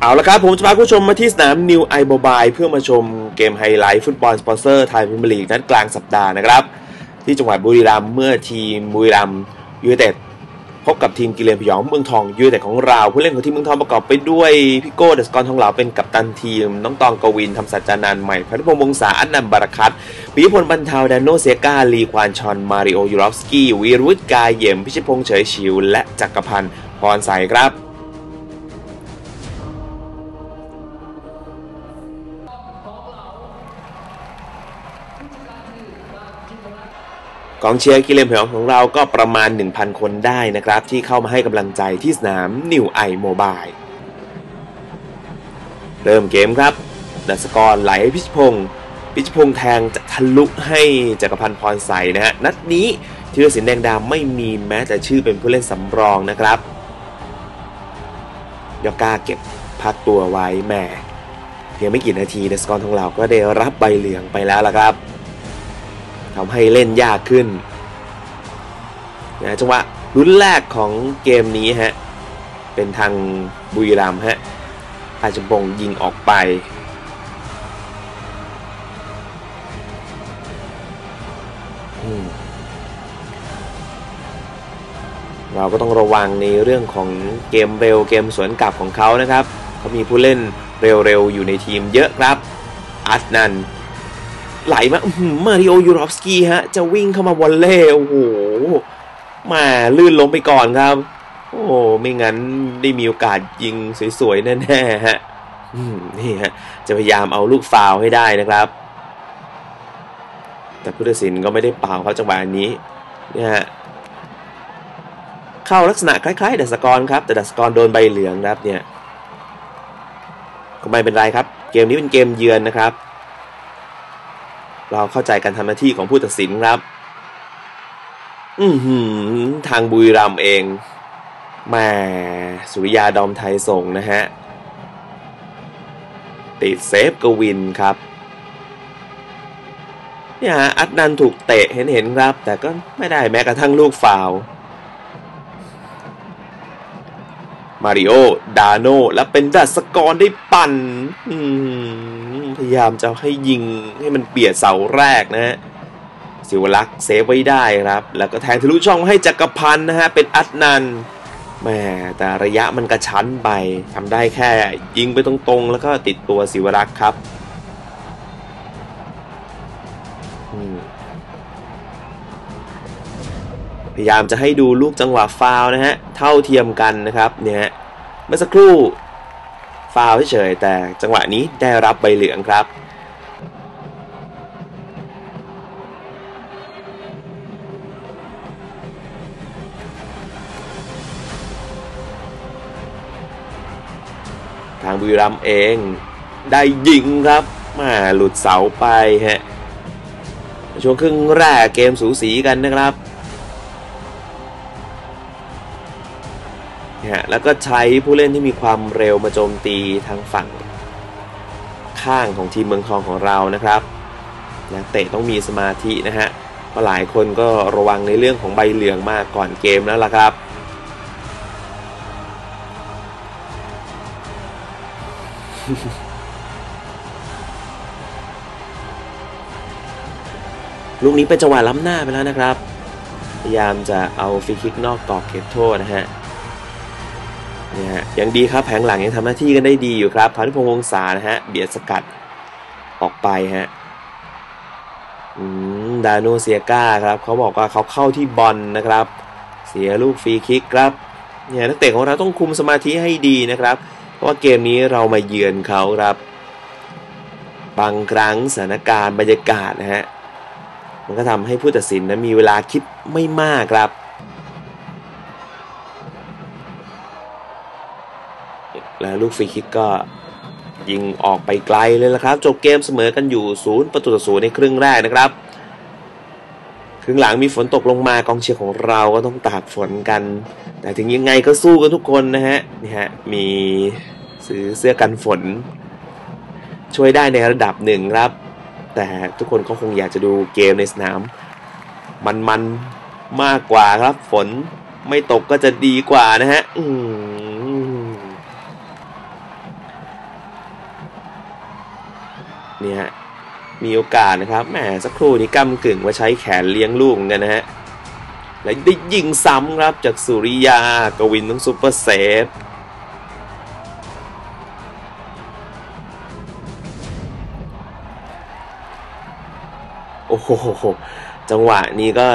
เอาละครับผมจะพาผู้ชมมาที่สนามนิวไอโบบายเพื่อมาชมเกมไฮไลท์ฟุตบอลสปอนเซอร์ไทยพิมลีกนัดกลางสัปดาห์นะครับ ที่จังหวัดบุรีรัมย์เมื่อทีมบุรีรัมย์ยูไนเต็ดพบกับทีมกิเลนพยองเมืองทองยูไนเต็ดของเราผู้เล่นของทีมเมืองทองประกอบไปด้วยพี่โก้เดสกอนทองเหลาเป็นกัปตันทีม น้องตองกวินทำสัจจานันใหม่พัฒพงศ์วงศาอันนันบารัคัตปิยพลบรรเทาแดนโนเซกาลีควานชอนมาริโอยูรอฟสกี้วีรุตกายเยี่ยมพิชิตพงษ์เฉยชิวและจักรพันธ์พรใสครับ กองเชียร์กิเลนพยองของเราก็ประมาณ 1,000 คนได้นะครับ ที่เข้ามาให้กำลังใจที่สนามนิวไอโมบายเริ่มเกมครับดัสกรไหลให้พิชพงศ์พิชพงศ์แทงจะทะลุให้จักรพันธ์พรใสนะฮะนัดนี้ทีรศิลป์แดงดำไม่มีแม้แต่ชื่อเป็นผู้เล่นสำรองนะครับยอก้าเก็บพักตัวไว้แหม่เพียงไม่กี่นาทีดัสกรของเราก็ได้รับใบเหลืองไปแล้วละครับ ทำให้เล่นยากขึ้นนะจังหวะลุ้นแรกของเกมนี้ฮะ เป็นทางบุรีรัมฮะอาจจะบงยิงออกไป เราก็ต้องระวังในเรื่องของเกมเร็วเกมสวนกลับของเขานะครับ เขามีผู้เล่นเร็วๆ อยู่ในทีมเยอะครับ อัสนัน ไหลมามาริโอยูรอฟสกี้ฮะ จะวิ่งเข้ามาวอลเล่โอ้โหมาลื่นล้มไปก่อนครับ โอ้ไม่งั้นได้มีโอกาสยิงสวยๆแน่ๆฮะนี่ฮะ จะพยายามเอาลูกฟาวให้ได้นะครับ แต่พุทธศิลป์ก็ไม่ได้เป่าเขาจังหวะนี้เนี่ยฮะเข้าลักษณะคล้ายๆดัสกรครับ แต่ดัสกรโดนใบเหลืองครับเนี่ยก็ไม่เป็นไรครับ เกมนี้เป็นเกมเยือนนะครับ เราเข้าใจการทำหน้าที่ของผู้ตัดสินครับ อือหือทางบุรีรัมเองแม่สุริยาดอมไทยส่งนะฮะ ติดเซฟกวินครับ เนี่ยฮะอัดนันถูกเตะเห็นเห็นครับ แต่ก็ไม่ได้แม้กระทั่งลูกฟาวมาริโอ ดาโน และเป็นดัสกรได้ปั่น อืม พยายามจะให้ยิงให้มันเบียดเสาแรกนะฮะสิวลักษ์เซฟไว้ได้ครับ แล้วก็แทงทะลุช่องให้จักรพันธ์นะฮะเป็นอัดนันแม่แต่ระยะมันกระชั้นไปทำได้แค่ยิงไปตรงๆ แล้วก็ติดตัวสิวรักษ์ครับพยายามจะให้ดูลูกจังหวะฟาวนะฮะ เท่าเทียมกันนะครับ เนี่ยเมื่อสักครู่ ฟาวเฉยแต่จังหวะนี้ได้รับใบเหลืองครับทางบุรีรัมเองได้ยิงครับมาหลุดเสาไปฮะช่วงครึ่งแรกเกมสูสีกันนะครับ ฮะแล้วก็ใช้ผู้เล่นที่มีความเร็วมาโจมตีทางฝั่งข้างของทีมเมืองทองของเรานะครับนักเตะต้องมีสมาธินะฮะเพราะหลายคนก็ระวังในเรื่องของใบเหลืองมากก่อนเกมแล้วล่ะครับลูกนี้เป็นจังหวะล้ำหน้าไปแล้วนะครับ พยายามจะเอาฟรีคิกนอกกรอบเขตโทษนะฮะ นี่ฮะยังดีครับแผงหลังยังทำหน้าที่กันได้ดีอยู่ครับพานุพงศ์วงศานะฮะเบียดสกัดออกไปฮะดาโนเซียก้าครับเขาบอกว่าเขาเข้าที่บอลนะครับ เสียลูกฟรีคิกครับเนี่ยนักเตะของเราต้องคุมสมาธิให้ดีนะครับ เพราะว่าเกมนี้เรามาเยือนเขาครับ บางครั้งสถานการณ์บรรยากาศนะฮะมันก็ทำให้ผู้ตัดสินนะมีเวลาคิดไม่มากครับ และลูกฟรีคิกก็ยิงออกไปไกลเลยละครับ จบเกมเสมอกันอยู่ศูนย์ประตูต่อศูนย์ในครึ่งแรกนะครับ ครึ่งหลังมีฝนตกลงมากองเชียร์ของเราก็ต้องตากฝนกัน แต่ถึงยังไงก็สู้กันทุกคนนะฮะนี่ฮะมีซื้อเสื้อกันฝน ช่วยได้ในระดับหนึ่งครับ แต่ทุกคนก็คงอยากจะดูเกมในสนาม มันๆมมากกว่าครับ ฝนไม่ตกก็จะดีกว่านะฮะ อืม นี่ฮะมีโอกาสนะครับแหมสักครู่นี้กำกึ่งว่าใช้แขนเลี้ยงลูกเหมือนกันนะฮะและได้ยิงซ้ำครับจากสุริยากวินต้องซุปเปอร์เซฟโอ้โหจังหวะนี้ก็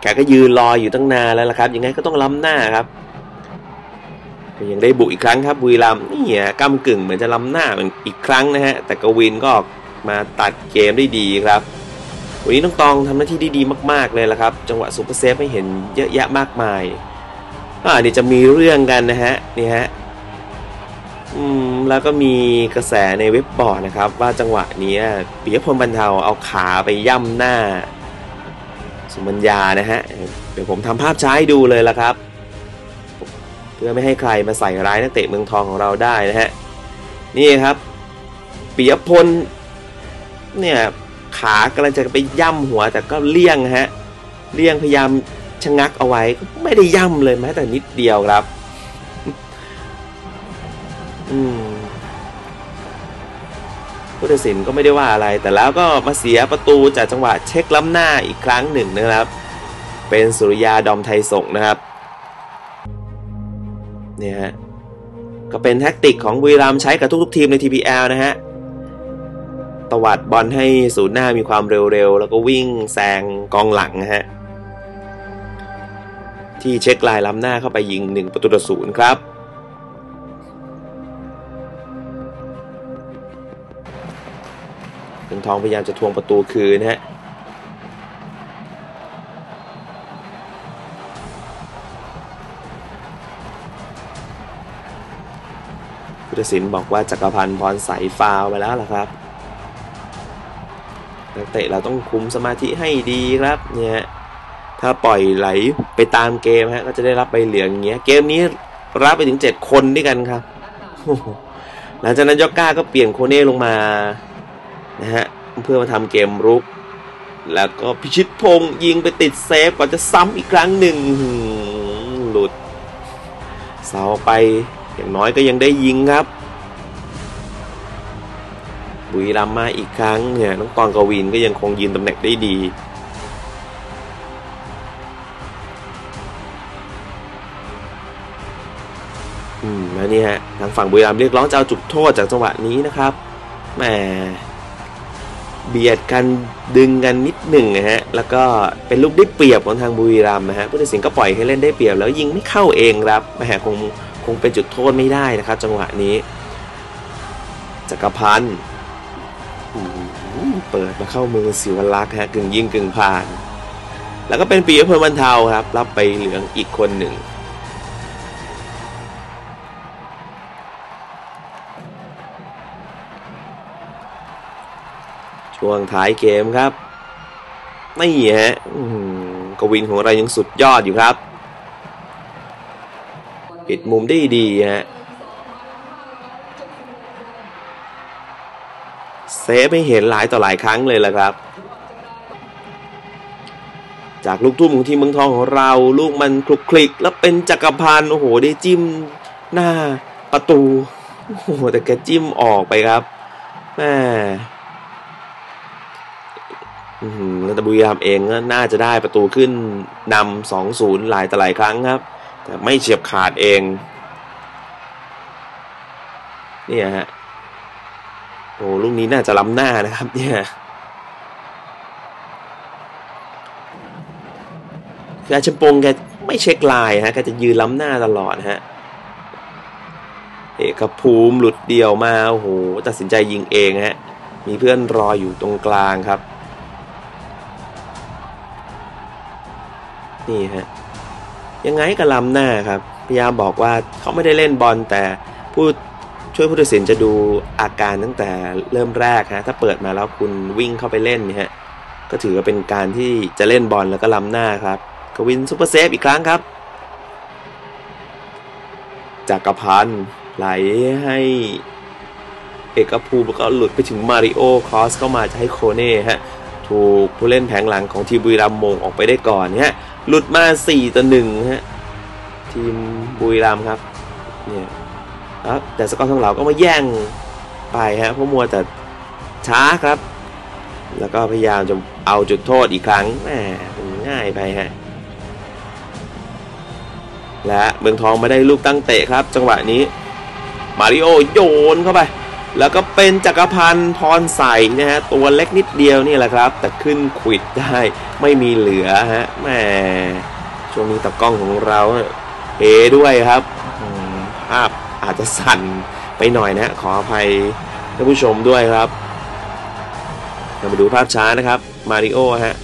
แกก็ยืนรออยู่ตั้งนานแล้วละครับ ยังไงก็ต้องล้ำหน้าครับ ยังได้บุกอีกครั้งครับบุรีรัมนี่ก้ากึ่งเหมือนจะล้ำหน้าอีกครั้งนะฮะแต่กวินก็ มาตัดเกมได้ดีครับ วันนี้น้องตองทำหน้าที่ได้ดีมาก ๆเลยละครับ จังหวะซูเปอร์เซฟให้เห็นเยอะแยะมากมายอ่าเดี๋ยวจะมีเรื่องกันนะฮะนี่ฮะอืมแล้วก็มีกระแสในเว็บบอร์ดนะครับ ว่าจังหวะนี้ปิยพลบรรเทาเอาขาไปย่ำหน้าสุมัญญานะฮะเดี๋ยวผมทำภาพช้าให้ดูเลยละครับ เพื่อไม่ให้ใครมาใส่ร้ายนักเตะเมืองทองของเราได้นะฮะนี่ครับปิยพล เนี่ยขากำลังจะไปย่ำหัวแต่ก็เลี่ยงฮะเลี่ยงพยายามชะงักเอาไว้ก็ไม่ได้ย่ำเลยแม้แต่นิดเดียวครับ อืมผู้ตัดสินก็ไม่ได้ว่าอะไร แต่แล้วก็มาเสียประตูจากจังหวะเช็คล้ำหน้าอีกครั้งหนึ่งนะครับ เป็นสุริยาดอมไทยส่งนะครับเนี่ยฮะก็เป็นแท็กติกของบุรีรัมใช้กับทุกๆทีมใน TPL นะฮะ ตวัดบอลให้ศูนย์หน้ามีความเร็วๆ แล้วก็วิ่งแซงกองหลังนะฮะ ที่เช็คลายล้ำหน้าเข้าไปยิง 1 ประตูต่อศูนย์ครับ เมืองทองพยายามจะทวงประตูคืนฮะพุทธศิลป์บอกว่าจักรพันธ์พรใสฟาวไปแล้วล่ะครับ เตะเราต้องคุมสมาธิให้ดีครับเนี่ยถ้าปล่อยไหลไปตามเกมฮะก็จะได้รับใบเหลืองอย่างเงี้ยเกมนี้รับไปถึง 7 คนด้วยกันครับหลังจากนั้นยอกก้าก็เปลี่ยนโคเน่ลงมานะฮะเพื่อมาทำเกมรุก แล้วก็พิชิตพงยิงไปติดเซฟก่อนจะซ้ำอีกครั้งหนึ่งหลุดเสาไปอย่างน้อยก็ยังได้ยิงครับ บุรีรัมมาอีกครั้งเนี่ยน้องตอนกวินก็ยังคงยืนตำแหน่งได้ดีอืมแล้วนี่ฮะทางฝั่งบุรีรัมเรียกร้องจะเอาจุดโทษจากจังหวะนี้นะครับแหมเบียดกันดึงกันนิดหนึ่งนะฮะแล้วก็เป็นลูกได้เปรียบของทางบุรีรัมนะฮะผู้ตัดสินก็ปล่อยให้เล่นได้เปรียบ แล้วยิงไม่เข้าเองครับแหมคงคงเป็นจุดโทษไม่ได้นะครับ จังหวะนี้จักรพันธ์ เปิดมาเข้ามือสิวลักษ์ฮะกึ่งยิงกึ่งผ่าน แล้วก็เป็นปียพลบรรเทาครับ รับไปเหลืองอีกคนหนึ่งช่วงท้ายเกมครับนี่ฮะกวินของเรายังสุดยอดอยู่ครับ ปิดมุมได้ดีฮะเซ ฟไม่เห็นหลายต่อหลายครั้งเลยละครับ จากลูกทุ่มของทีมเมืองทองของเรา ลูกมันคลุกคลิก แล้วเป็นจักรพันธ์โอ้โหได้จิ้มหน้าประตูโอ้โหแต่แกจิ้มออกไปครับแม่แล้วต่บุรีรัมเองก็น่าจะได้ประตูขึ้นนำสองศูนย์หลายต่อหลายครั้งครับ แต่ไม่เฉียบขาดเอง เนี่ยฮะ โอ้ลูกนี้น่าจะล้ำหน้านะครับเนี่ยคืออาชมปงแกไม่เช็คลายฮะแกจะยืนล้ำหน้าตลอดฮะเอกภูมิหลุดเดี่ยวมาโอ้โหตัดสินใจยิงเองฮะมีเพื่อนรออยู่ตรงกลางครับ นี่ฮะยังไงก็ล้ำหน้าครับพยายามบอกว่าเขาไม่ได้เล่นบอลแต่ผู้ ช่วยผู้ตัดสินจะดูอาการตั้งแต่เริ่มแรกฮะถ้าเปิดมาแล้วคุณวิ่งเข้าไปเล่นเนี่ยฮะก็ถือว่าเป็นการที่จะเล่นบอลแล้วก็ล้ำหน้าครับกวินซูเปอร์เซฟอีกครั้งครับจากกรพันธ์ไหลให้เอกภูมิแล้วก็หลุดไปถึงมาริโอคอสเข้ามาจะให้โคเน่ฮะถูกผู้เล่นแผงหลังของทีมบุรีรัมย์มงออกไปได้ก่อนฮะหลุดมา4ต่อ1ฮะทีมบุรีรัมย์ครับเนี่ย แต่สกอร์ทองเหลาก็มาแย่งไปฮะเพราะมัวแต่ช้าครับ แล้วก็พยายามจะเอาจุดโทษอีกครั้งแหมง่ายไปฮะและเมืองทองไมาได้ลูกตั้งเตะครับ จังหวะนี้ มาริโอโยนเข้าไป แล้วก็เป็นจักรพันธ์พรใสนะฮะตัวเล็กนิดเดียวนี่แหละครับ แต่ขึ้นขวิดได้ไม่มีเหลือฮะแหมช่วงนี้ตะกล้องของเราเอด้วยครับภาพ อาจจะสั่นไปหน่อยนะขออภัยท่านผู้ชมด้วยครับเรามาดูภาพช้านะครับมาริโอฮะ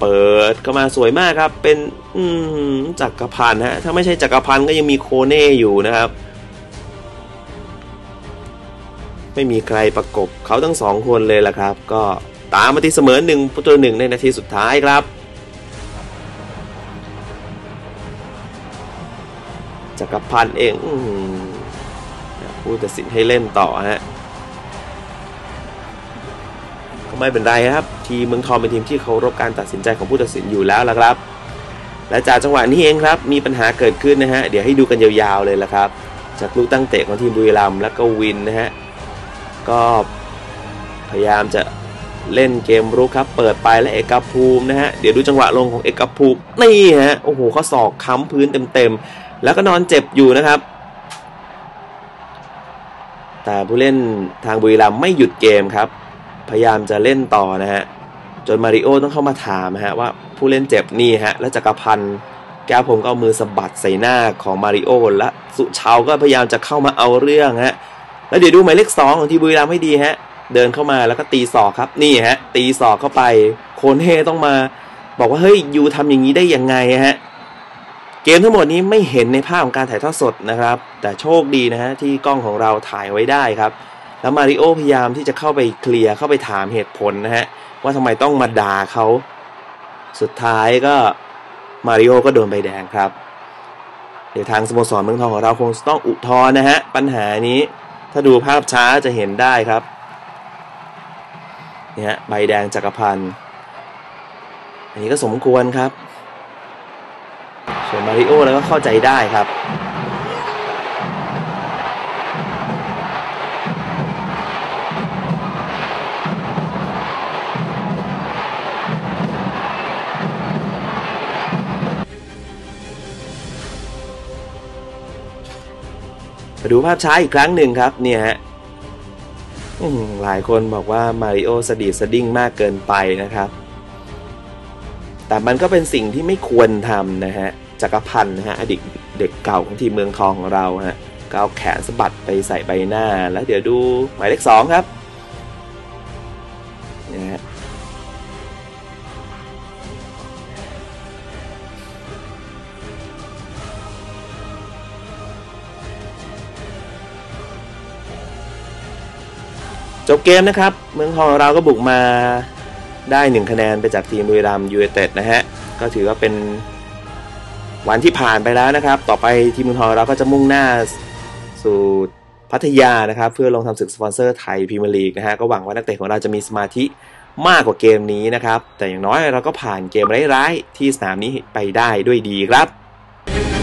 เปิดเข้ามาสวยมากครับ เป็นจักรพันฮะถ้าไม่ใช่จักรพันก็ยังมีโคเน่อยู่นะครับ ไม่มีใครประกบเขาทั้งสองคนเลยล่ะครับ ก็ตามมาที่เสมอหนึ่งตัวหนึ่งในนาทีสุดท้ายครับ กรพันเองผู้ตัดสินให้เล่นต่อฮะก็ไม่เป็นไรครับ ทีมเมืองทองเป็นทีมที่เคารพการตัดสินใจของผู้ตัดสินอยู่แล้วละครับ และจากจังหวะนี้เองครับ มีปัญหาเกิดขึ้นนะฮะ เดี๋ยวให้ดูกันยาวๆเลยละครับ จากลูกตั้งเตะของทีมบุรีรัมย์และก็วินนะฮะ ก็พยายามจะเล่นเกมรุกครับ เปิดไปและเอกภูมินะฮะ เดี๋ยวดูจังหวะลงของเอกภูมินี่ฮะ โอ้โหเขาสอกค้ำพื้นเต็มๆ แล้วก็นอนเจ็บอยู่นะครับ แต่ผู้เล่นทางบุรีรัมย์ไม่หยุดเกมครับ พยายามจะเล่นต่อนะฮะจนมาริโอต้องเข้ามาถามฮะว่าผู้เล่นเจ็บนี่ฮะและจักรพันธ์แก้วผมก็เอามือสะบัดใส่หน้าของมาริโอและสุชาวก็พยายามจะเข้ามาเอาเรื่องฮะแล้วเดี๋ยวดูหมายเลขสองของทีบุรีรัมย์ให้ดีฮะเดินเข้ามาแล้วก็ตีศอกครับนี่ฮะตีศอกเข้าไป โคนเฮต้องมา บอกว่าเฮ้ยยูทำอย่างนี้ได้ยังไงฮะ เกมทั้งหมดนี้ไม่เห็นในภาพของการถ่ายทอดสดนะครับ แต่โชคดีนะฮะที่กล้องของเราถ่ายไว้ได้ครับ แล้วมาริโอพยายามที่จะเข้าไปเคลียร์เข้าไปถามเหตุผลนะฮะว่าทำไมต้องมาด่าเขา สุดท้ายก็มาริโอก็โดนใบแดงครับ เดี๋ยวทางสโมสรเมืองทองของเราคงต้องอุทธรณ์นะฮะปัญหานี้ ถ้าดูภาพช้าจะเห็นได้ครับนี่ฮะใบแดงจักรพันธ์อันนี้ก็สมควรครับ ริโอแล้วก็เข้าใจได้ครับมาดูภาพช้าอีกครั้งหนึ่งครับเนี่ยฮะหลายคนบอกว่ามาริโอสดีสดิ้งมากเกินไปนะครับ แต่มันก็เป็นสิ่งที่ไม่ควรทำนะฮะ จักรพันธ์นะฮะอดีตเด็กเก่าของทีมเมืองทองของเราฮะก้าวแขนสะบัดไปใส่ใบหน้า แล้วเดี๋ยวดูหมายเลขสองครับนะฮะจบเกมนะครับ เมืองทองเราก็บุกมาได้หนึ่งคะแนนไปจากทีมบุรีรัมยูเอเต็ดนะฮะ ก็ถือว่าเป็น วันที่ผ่านไปแล้วนะครับ ต่อไปทีมเมืองทองเราก็จะมุ่งหน้าสู่พัทยานะครับ เพื่อลงทำศึกสปอนเซอร์ไทยพรีเมียร์ลีกนะฮะก็หวังว่านักเตะของเราจะมีสมาธิมากกว่าเกมนี้นะครับ แต่อย่างน้อยเราก็ผ่านเกมร้ายๆที่สนามนี้ไปได้ด้วยดีครับ